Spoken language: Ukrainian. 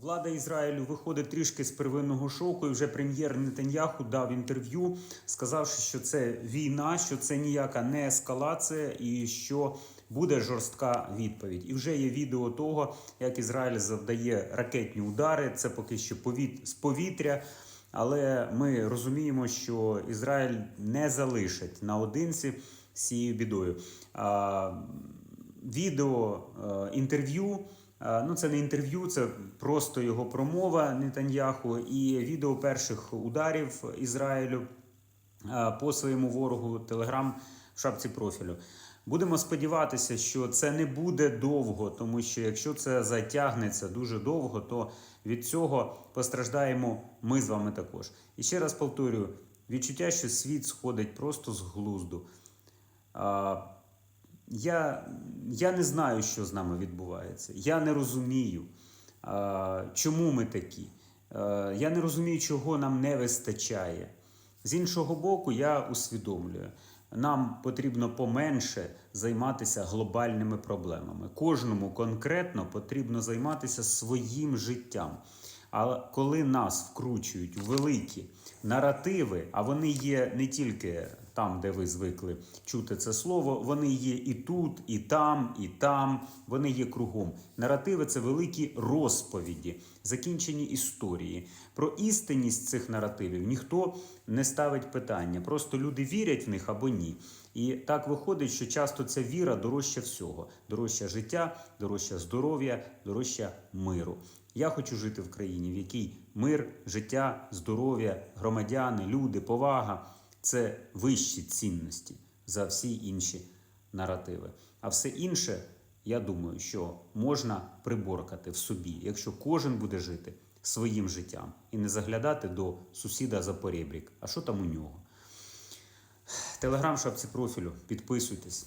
Влада Ізраїлю виходить трішки з первинного шоку, і вже прем'єр Нетаньяху дав інтерв'ю, сказавши, що це війна, що це ніяка не ескалація і що буде жорстка відповідь. І вже є відео того, як Ізраїль завдає ракетні удари. Це поки що повіт... з повітря. Але ми розуміємо, що Ізраїль не залишить наодинці з цією бідою. А, відео е, інтерв'ю. Е, Ну, це не інтерв'ю, це просто його промова Нетаньяху і відео перших ударів Ізраїлю е, по своєму ворогу Телеграм в шапці профілю. Будемо сподіватися, що це не буде довго, тому що якщо це затягнеться дуже довго, то від цього постраждаємо ми з вами також. І ще раз повторюю: відчуття, що світ сходить просто з глузду. Я, я не знаю, що з нами відбувається. Я не розумію, чому ми такі. Я не розумію, чого нам не вистачає. З іншого боку, я усвідомлюю, нам потрібно поменше займатися глобальними проблемами. Кожному конкретно потрібно займатися своїм життям. Але коли нас вкручують у великі наративи, а вони є не тільки там, де ви звикли чути це слово, вони є і тут, і там, і там, вони є кругом. Наративи це великі розповіді, закінчені історії. Про істинність цих наративів ніхто не ставить питання. Просто люди вірять в них або ні. І так виходить, що часто ця віра дорожча всього: дорожча життя, дорожча здоров'я, дорожча миру. Я хочу жити в країні, в якій мир, життя, здоров'я, громадяни, люди, повага це вищі цінності за всі інші наративи. А все інше, я думаю, що можна приборкати в собі, якщо кожен буде жити своїм життям і не заглядати до сусіда за поребрік. А що там у нього? Телеграм шапці профілю, підписуйтесь.